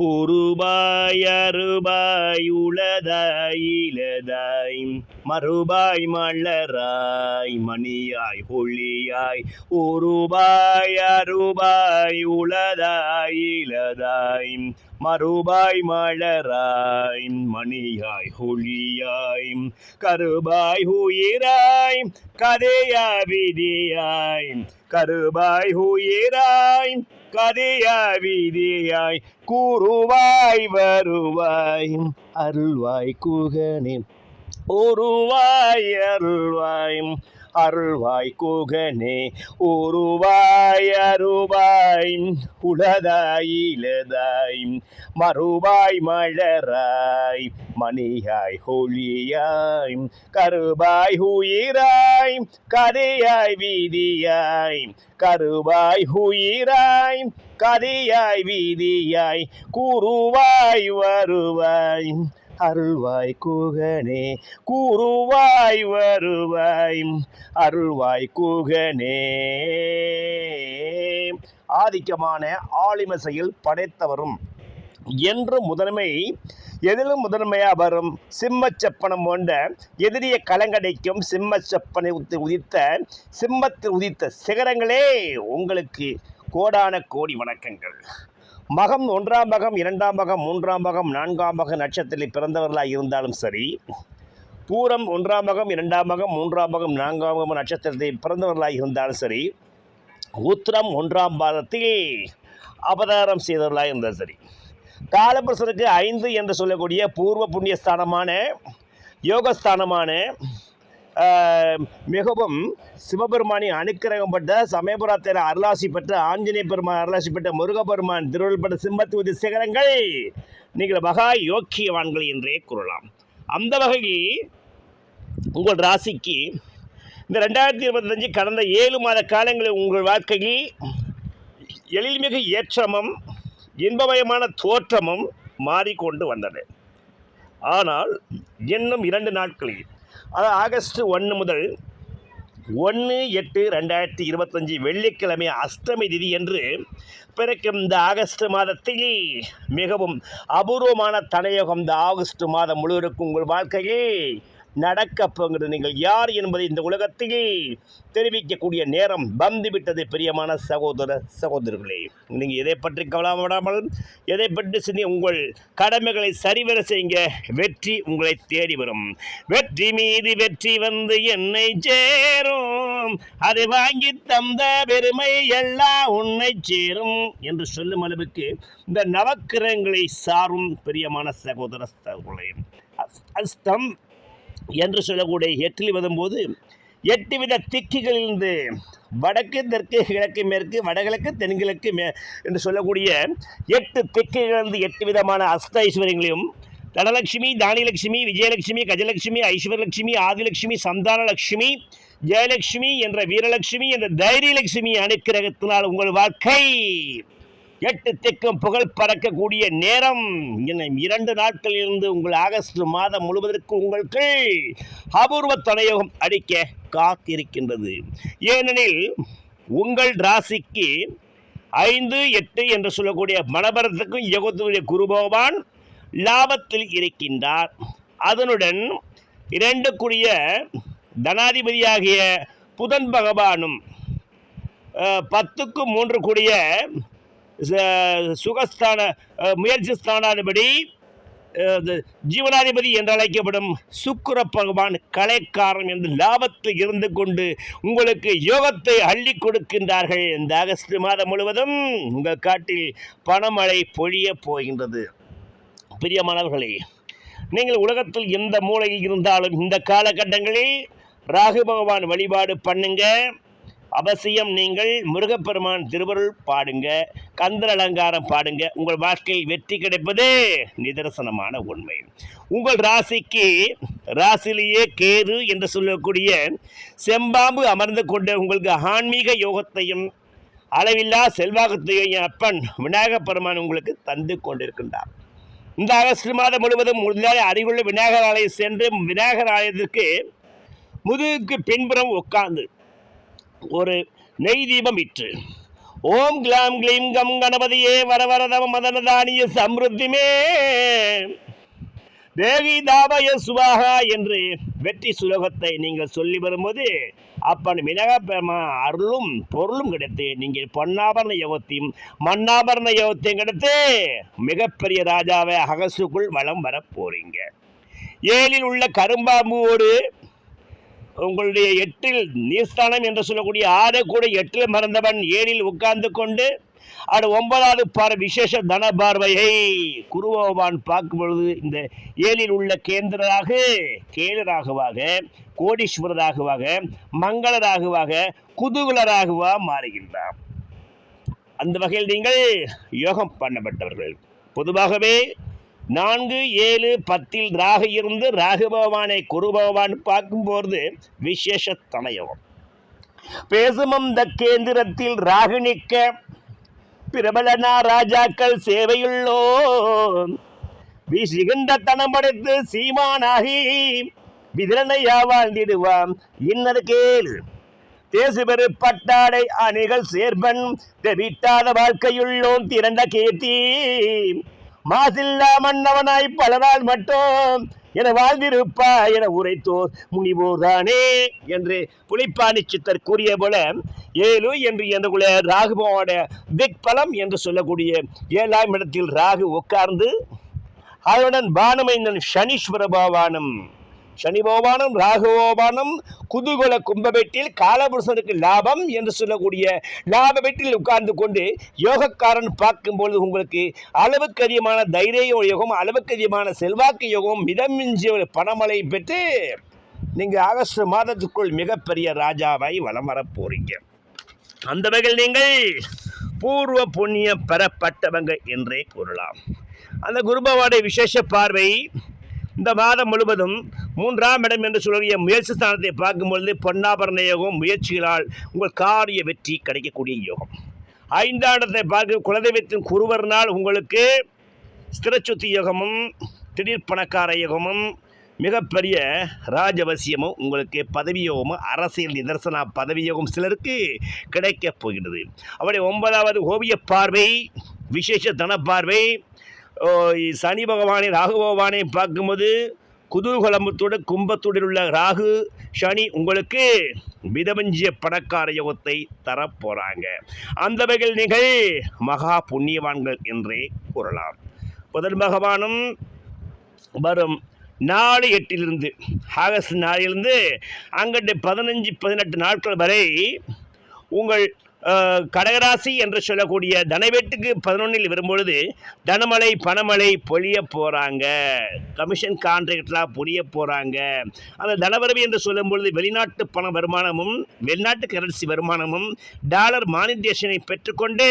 உருபாய் அருபாய் உளதாய் இலதாய் மறுபாய் மலராய் மணியாய் ஒளியாய் உருபாய் அருபாய் உளதாய் இலதாய் மறுபாய் மலராய் மணியாய் ஒளியாய் கருபாய் உயிராய் கதையா விதியாய். கருபாய் உயிராய் கதையா விதியாய். கூறுவாய் வருவாய். அருள்வாய் குகனே. உருவாய் அருள்வாய் அருள்வாய் குகனே உருவாய் அருவாய் உளதாய் இலதாய் மறுவாய் மலராய் மணியாய் ஹொழியாய் கருபாய் உயிராய் கதையாய் வீதியாய் கருவாய் உயிராய் கதையாய் வீதியாய். குருவாய் வருவாய் அருள்வாய் குகனே கூறுவாய் வருவாய் அருள்வாய் குகனே. ஆதிக்கமான ஆளிமசையில் படைத்தவரும். என்று முதன்மை எதிலும் முதன்மையாக வரும். சிம்மச்சப்பனம் போன்ற எதிரிய கலங்கடைக்கும் சிம்மச்சப்பனை உதித்த சிம்மத்தில் உதித்த சிகரங்களே உங்களுக்கு கோடான கோடி வணக்கங்கள். மகம் ஒன்றாம் மகம் இரண்டாம் மகம் மூன்றாம் மகம் நான்காம் மக நட்சத்திரத்தில் பிறந்தவர்களாக இருந்தாலும் சரி பூரம் ஒன்றாம் மகம் இரண்டாம் மகம் மூன்றாம் மகம் நான்காம் மகம் நட்சத்திரத்தில் பிறந்தவர்களாக இருந்தாலும் சரி உத்திரம் ஒன்றாம் பாதத்தில் அவதாரம் செய்தவர்களாக இருந்தாலும் சரி. காலபுருஷனுக்கு ஐந்து என்று சொல்லக்கூடிய பூர்வ புண்ணிய ஸ்தானமான யோகஸ்தானமான மிகவும் சிவபெருமானி அனுக்கிரகம் பெற்ற சமயபுரத்தில் அருளாசி பெற்ற ஆஞ்சநேய பெருமான் அருளாசி பெற்ற முருகபெருமான் திருவள்ளுவர் பெற்ற சிம்மத்துவதி சிகரங்கள். நீங்கள் மகா யோக்கியவான்கள் என்றே கூறலாம். அந்த வகையில் உங்கள் ராசிக்கு இந்த ரெண்டாயிரத்தி இருபத்தஞ்சு கடந்த ஏழு மாத காலங்களில் உங்கள் வாழ்க்கையில் எழில்மிகு ஏற்றமும் இன்பமயமான தோற்றமும் மாறிக்கொண்டு வந்தது. ஆனால் இன்னும் இரண்டு நாட்களில் அதாவது ஆகஸ்ட் ஒன்று முதல் ஒன்று எட்டு ரெண்டாயிரத்தி இருபத்தஞ்சி வெள்ளிக்கிழமை அஷ்டமி திதி என்று பிறக்கும் இந்த ஆகஸ்ட் மாதத்தில் மிகவும் அபூர்வமான தனயோகம் இந்த ஆகஸ்ட் மாதம் முழுவதற்கும் உங்கள் வாழ்க்கையை. நடக்கப் போகிறது நீங்கள் யார் என்பதை இந்த உலகத்தில் தெரிவிக்கக்கூடிய நேரம் வந்துவிட்டது பிரியமான சகோதர சகோதரர்களே நீங்கள் எதை பற்றி கவலைப்படாமல் எதை பற்றி சிந்தி உங்கள் கடமைகளை சரிவர செய்யுங்க. வெற்றி உங்களை தேடி வரும். வெற்றி மீது வெற்றி வந்து என்னை சேரும். அதை வாங்கி தந்த பெருமை எல்லாம் உன்னை சேரும் என்று சொல்லும் அளவுக்கு இந்த நவக்கிரகங்களை சாரும் பிரியமான சகோதர சகோதரர்களே அஸ்- அஸ்தம் என்று சொல்லக்கூடிய எட்டில் வரும்போது எட்டு வித திக்குகளிலிருந்து வடக்கு தெற்கு கிழக்கு மேற்கு வடகிழக்கு தென்கிழக்கு மே என்று சொல்லக்கூடிய எட்டு திக்குகளிலிருந்து எட்டு விதமான அஸ்த ஐஸ்வர்யங்களையும் தனலட்சுமி தானிலட்சுமி விஜயலட்சுமி கஜலட்சுமி ஐஸ்வர்யலட்சுமி ஆதிலட்சுமி சந்தானலட்சுமி ஜெயலட்சுமி என்ற வீரலட்சுமி என்ற தைரியலட்சுமி அனுக்கிரகத்தினால் உங்கள் வாழ்க்கை எட்டு திக்கும் புகழ் பறக்கக்கூடிய நேரம். இன்னும் இரண்டு நாட்களில் இருந்து உங்கள் ஆகஸ்ட் மாதம் முழுவதற்கு உங்களுக்கு அபூர்வ துணையோகம் அடிக்க காத்திருக்கின்றது. ஏனெனில் உங்கள் ராசிக்கு ஐந்து எட்டு என்று சொல்லக்கூடிய மனபரத்துக்கும் யோகத்துடைய குரு பகவான் லாபத்தில் இருக்கின்றார். அதனுடன் இரண்டுக்குரிய தனாதிபதியாகிய புதன் பகவானும் பத்துக்கு மூன்று கூடிய சுகஸ்தான முயற்சி ஸ்தானாதிபடி இது ஜீவனாதிபதி என்று அழைக்கப்படும் சுக்கிர பகவான் கலைக்காரன் என்று லாபத்தில் இருந்து கொண்டு உங்களுக்கு யோகத்தை அள்ளி கொடுக்கின்றார்கள். இந்த ஆகஸ்ட் மாதம் முழுவதும் உங்கள் காட்டில் பணமழை பொழிய போகின்றது. பிரியமானவர்களே நீங்கள் உலகத்தில் எந்த மூலையில் இருந்தாலும் இந்த காலகட்டங்களில் ராகு பகவான் வழிபாடு பண்ணுங்கள் அவசியம் நீங்கள் முருகப்பெருமான் திருவருள் பாடுங்க கந்தர் அலங்காரம் பாடுங்க. உங்கள் வாழ்க்கையில் வெற்றி கிடைப்பது நிதர்சனமான உண்மை. உங்கள் ராசிக்கு ராசிலேயே கேது என்று சொல்லக்கூடிய செம்பாம்பு அமர்ந்து கொண்டு உங்களுக்கு ஆன்மீக யோகத்தையும் அளவில்லா செல்வாக்கத்தையும் என் அப்பன் விநாயகப் பெருமான் உங்களுக்கு தந்து கொண்டிருக்கின்றார். இந்த ஆகஸ்ட் மாதம் முழுவதும் முடிந்தாலே அருகுள்ள விநாயகர் ஆலயம் சென்று விநாயகர் ஆலயத்திற்கு முதுகுக்கு பின்புறம் உட்கார்ந்து ஒரு நெய் தீபம் விற்று ஓம் கிளாம் கிளீம் கம் கணபதியே வரவரதம மதனதானிய சம்ருத்திமே தேவி தாபய சுவாகா என்று வெற்றி சுலோகத்தை நீங்கள் சொல்லி வரும்போது அப்பன் மினகப்பெருமா அருளும் பொருளும் கிடைத்து நீங்கள் பொன்னாபரண யோகத்தையும் மன்னாபரண யோகத்தையும் கிடைத்து மிகப்பெரிய ராஜாவை அகசுக்குள் வலம் வர போறீங்க. ஏழில் உள்ள கரும்பாம்புவோடு உங்களுடைய எட்டில் நீஸ்தானம் என்று சொல்லக்கூடிய ஆறு கூட எட்டில் மறந்தவன் ஏழில் உட்கார்ந்து கொண்டு அது ஒன்பதாவது பார் விசேஷ தன பார்வையை குருபகவான் பார்க்கும் பொழுது இந்த ஏழில் உள்ள கேந்திரராக கேளராகவாக கோடீஸ்வரராகவாக மங்களராகவாக குதூகலராகவா மாறுகின்றார். அந்த வகையில் நீங்கள் யோகம் பண்ணப்பட்டவர்கள். பொதுவாகவே நான்கு ஏழு பத்தில் ராகு இருந்து ராகு பகவானை குரு பகவான் பார்க்கும்போது விசேஷ தனயோகம் பேசுமம் த கேந்திரத்தில் ராகு நிற்க பிரபலனா ராஜாக்கள் சேவையுள்ளோ வீசுகின்ற தனம் படைத்து சீமானாகி விதிரனையா வாழ்ந்திடுவான் இன்னது கேள். தேசுபெரு பட்டாடை அணிகள் சேர்பன் தெவிட்டாத வாழ்க்கையுள்ளோன் திரண்ட கீர்த்தி மாசில்லா மன்னவனாய் பலரால் மட்டும் என வாழ்ந்திருப்பா என உரைத்தோர் முனிவோர்தானே என்று புலிப்பாணி சித்தர் கூறிய போல ஏழு என்று என்ற ராகுபோட திக்பலம் என்று சொல்லக்கூடிய ஏழாம் இடத்தில் ராகு உட்கார்ந்து அதனுடன் பானமைந்தன் சனீஸ்வர பகவானும் சனிபோபானம் பகவானும் குதூகோல கும்பவெட்டில் காலபுருஷனுக்கு லாபம் என்று சொல்லக்கூடிய லாப வெட்டில் உட்கார்ந்து கொண்டு யோகக்காரன் பார்க்கும்பொழுது உங்களுக்கு அளவுக்கு அதிகமான தைரிய யோகம் அளவுக்கு அதிகமான செல்வாக்கு யோகம் மிதமிஞ்சிய ஒரு பணமழை பெற்று நீங்கள் ஆகஸ்ட் மாதத்துக்குள் மிகப்பெரிய ராஜாவை வலம் வரப்போறீங்க அந்த வகையில் நீங்கள் பூர்வ புண்ணியம் பெறப்பட்டவங்க என்றே கூறலாம். அந்த குருபவாடைய விசேஷ பார்வை இந்த மாதம் முழுவதும் மூன்றாம் இடம் என்று சொல்லக்கூடிய முயற்சி ஸ்தானத்தை பார்க்கும்பொழுது பொன்னாபரண யோகம் முயற்சிகளால் உங்கள் காரிய வெற்றி கிடைக்கக்கூடிய யோகம். ஐந்தாம் இடத்தை பார்க்க குலதெய்வத்தின் குருவர்னால் உங்களுக்கு ஸ்திரச்சுத்தி யோகமும் திடீர் பணக்கார யோகமும் மிகப்பெரிய ராஜவசியமும் உங்களுக்கு பதவி யோகமும் அரசியல் நிதர்சன பதவி யோகம் சிலருக்கு கிடைக்கப் போகிறது அவருடைய ஒன்பதாவது ஓவிய பார்வை விசேஷ தன பார்வை சனி பகவானை ராகு பகவானை பார்க்கும்போது குதூகலம்பத்தோட கும்பத்துடன் உள்ள ராகு சனி உங்களுக்கு மிதமஞ்சிய பணக்கார யோகத்தை தரப்போகிறாங்க அந்த வகையில் நீங்கள் மகா புண்ணியவான்கள் என்றே கூறலாம். புதன் பகவானும் வரும் நாலு எட்டிலிருந்து ஆகஸ்ட் நாலிலிருந்து அங்கிட்டு பதினஞ்சு பதினெட்டு நாட்கள் வரை உங்கள் கடகராசி என்று சொல்லக்கூடிய தனவெட்டுக்கு பதினொன்றில் வரும்பொழுது தனமலை பணமலை பொழிய போகிறாங்க கமிஷன் கான்ட்ராக்ட்லாம் பொழிய போகிறாங்க அந்த தனவரவு என்று சொல்லும் பொழுது வெளிநாட்டு பண வருமானமும் வெளிநாட்டு கரன்சி வருமானமும் டாலர் மானிட்டேஷனை பெற்றுக்கொண்டு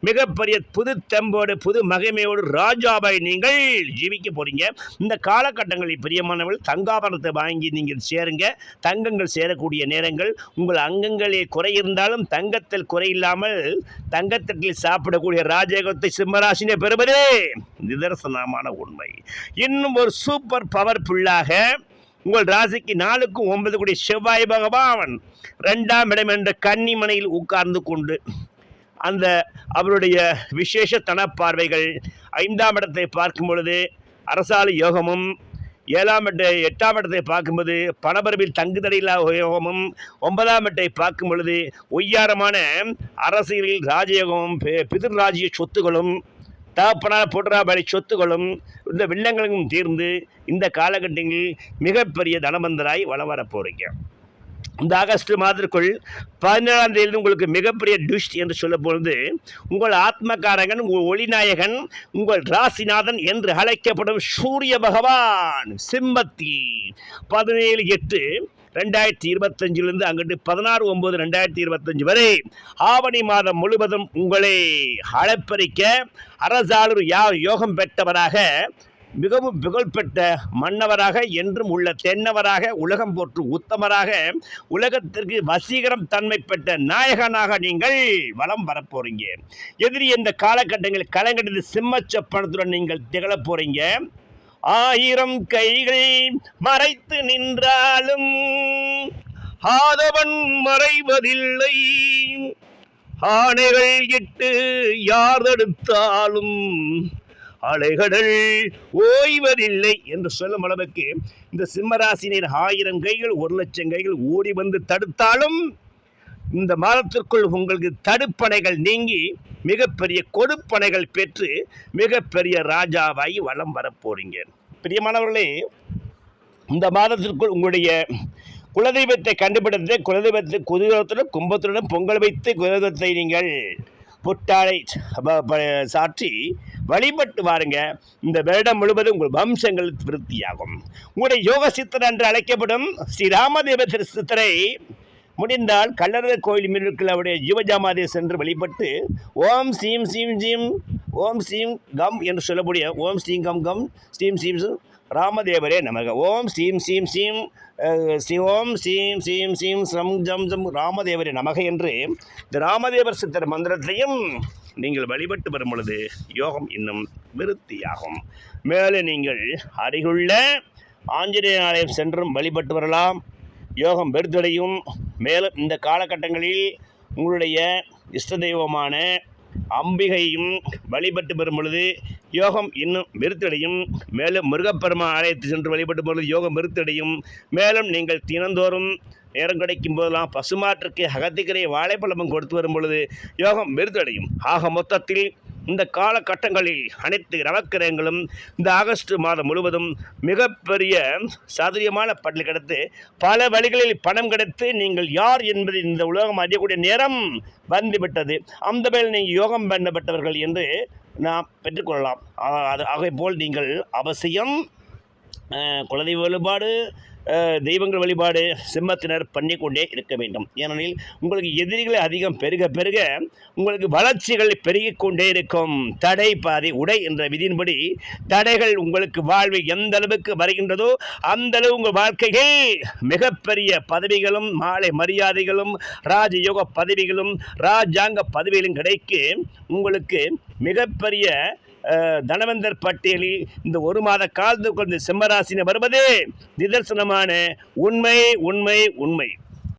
மிகப்பெரிய புது தெம்போடு புது மகிமையோடு ராஜாவை நீங்கள் ஜீவிக்க போகிறீங்க இந்த காலகட்டங்களில் பிரியமானவர்கள் தங்காபரணத்தை வாங்கி நீங்கள் சேருங்க. தங்கங்கள் சேரக்கூடிய நேரங்கள் உங்கள் அங்கங்களில் குறை இருந்தாலும் தங்கத்தில் குறை இல்லாமல் தங்கத்தட்டில் சாப்பிடக்கூடிய ராஜயோகத்தை சிம்மராசினை பெறுவதே. நிதர்சனமான உண்மை. இன்னும் ஒரு சூப்பர் பவர் புல்லாக உங்கள் ராசிக்கு நாளுக்கும் ஒன்பது கூடிய செவ்வாய் பகவான் ரெண்டாம் இடம் என்ற கன்னிமனையில் உட்கார்ந்து கொண்டு அந்த அவருடைய விசேஷ தனப்பார்வைகள் ஐந்தாம் இடத்தை பார்க்கும் பொழுது அரசாலை யோகமும் ஏழாம் இடத்தை எட்டாம் இடத்தை பார்க்கும்போது பணபரவில் தங்குதடையில்லா யோகமும் ஒன்பதாம் எட்டை பார்க்கும் பொழுது ஒய்யாரமான அரசியலில் ராஜயோகமும் பி- பிதிர்ராஜ்ய சொத்துகளும் தகப்பனால் போட்டராபடி சொத்துகளும் இந்த வில்லங்களும் தீர்ந்து இந்த காலகட்டங்களில் மிகப்பெரிய தனமந்தராய் வளம் வரப்போறீங்க இந்த ஆகஸ்ட் மாதத்திற்குள் பதினேழாம் தேதி உங்களுக்கு மிகப்பெரிய டுஷ்ட் என்று சொல்லும்பொழுது உங்கள் ஆத்மகாரகன் உங்கள் ஒளிநாயகன் உங்கள் ராசிநாதன் என்று அழைக்கப்படும் சூரிய பகவான் சிம்மத்தி பதினேழு எட்டு ரெண்டாயிரத்தி இருபத்தஞ்சிலிருந்து அங்கிட்டு பதினாறு ஒம்பது ரெண்டாயிரத்தி இருபத்தஞ்சு வரை ஆவணி மாதம் முழுவதும் உங்களை அழைப்பறிக்க அரசாளர் யார் யோகம் பெற்றவராக மிகவும் புகழ்பெற்ற மன்னவராக என்றும் உள்ள தென்னவராக உலகம் போற்று உத்தமராக உலகத்திற்கு வசீகரம் தன்மை பெற்ற நாயகனாக நீங்கள் வலம் வரப்போறீங்க எதிரி இந்த காலகட்டங்களில் கலங்கடித்து சிம்மச்சப்பனத்துடன் நீங்கள் திகழப் போறீங்க. ஆயிரம் கைகள் மறைத்து நின்றாலும் ஆதவன் மறைவதில்லை. ஆணைகள் இட்டு யார் தடுத்தாலும் அலைகடல் ஓய்வதில்லை என்று சொல்லும் அளவுக்கு இந்த சிம்மராசினியர் ஆயிரம் கைகள் ஒரு லட்சம் கைகள் ஓடி வந்து தடுத்தாலும் இந்த மாதத்திற்குள் உங்களுக்கு தடுப்பணைகள் நீங்கி மிகப்பெரிய கொடுப்பனைகள் பெற்று மிகப்பெரிய ராஜாவாய் வலம் வரப்போறீங்க பிரியமானவர்களே இந்த மாதத்திற்குள் உங்களுடைய குலதெய்வத்தை கண்டுபிடித்து குலதெய்வத்தை குதிரத்துடன் கும்பத்துடன் பொங்கல் வைத்து குலதெய்வத்தை நீங்கள் புட்டாளை சாற்றி வழிபட்டு வாருங்க. இந்த வருடம் முழுவதும் உங்கள் வம்சங்கள் விருத்தியாகும். உங்களுடைய யோக சித்தர் என்று அழைக்கப்படும் ஸ்ரீ ராமதேவ திரு சித்தரை முடிந்தால் கல்லறர் கோயில் மீது அவருடைய ஜீவஜாமாதை சென்று வழிபட்டு ஓம் சீம் சீம் ஜீம் ஓம் சீம் கம் என்று சொல்லக்கூடிய ஓம் ஸ்ரீம் கம் கம் ஸ்ரீம் சீம் ராமதேவரே நமக. ஓம் ஸ்ரீம் சீம் சீம் ஸ்ரீ ஓம் சீம் சீம் சீம் சம் ஜம் ஜம் ராமதேவரே நமக என்று இந்த ராமதேவர் சித்தர் மந்திரத்தையும் நீங்கள் வழிபட்டு வரும் பொழுது யோகம் இன்னும் விருத்தியாகும். மேலே நீங்கள் அருகுள்ள ஆஞ்சநேய ஆலயம் சென்றும் வழிபட்டு வரலாம். யோகம் பெருத்தடையும் மேலும் இந்த காலகட்டங்களில் உங்களுடைய இஷ்ட தெய்வமான அம்பிகையும் வழிபட்டு பெறும் பொழுது யோகம் இன்னும் விருத்தடையும். மேலும் முருகப்பெருமா ஆலயத்தில் சென்று வழிபட்டு பொழுது யோகம் விருத்தடையும். மேலும் நீங்கள் தினந்தோறும் நேரம் கிடைக்கும் போதெல்லாம் பசுமாற்றுக்கு அகத்திக்கரை வாழைப்பழமும் கொடுத்து வரும் பொழுது யோகம் விருதடையும் ஆக மொத்தத்தில் இந்த காலகட்டங்களில் அனைத்து நவக்கிரகங்களும் இந்த ஆகஸ்ட் மாதம் முழுவதும் மிகப்பெரிய சாதுரியமான பள்ளி கிடைத்து பல வழிகளில் பணம் கிடைத்து நீங்கள் யார் என்பதை இந்த உலகம் அறியக்கூடிய நேரம் வந்துவிட்டது. அந்த வேளை நீங்கள் யோகம் பண்ணப்பட்டவர்கள் என்று நாம் பெற்றுக்கொள்ளலாம். அது ஆகை போல் நீங்கள் அவசியம் குலதெய்வ வழிபாடு தெய்வங்கள் வழிபாடு சிம்மத்தினர் பண்ணிக்கொண்டே இருக்க வேண்டும். ஏனெனில் உங்களுக்கு எதிரிகளை அதிகம் பெருக பெருக உங்களுக்கு வளர்ச்சிகள் பெருகிக்கொண்டே இருக்கும். தடை பாதி உடை என்ற விதியின்படி தடைகள் உங்களுக்கு வாழ்வு எந்த அளவுக்கு வருகின்றதோ அந்த அளவு உங்கள் வாழ்க்கையில் மிகப்பெரிய பதவிகளும் மாலை மரியாதைகளும் ராஜயோக பதவிகளும் ராஜாங்க பதவிகளும் கிடைக்க உங்களுக்கு மிகப்பெரிய தனவந்தர் பட்டியலில் இந்த ஒரு மாத காலத்துக்குள் இந்த சிம்மராசினை வருவதே நிதர்சனமான உண்மை உண்மை உண்மை.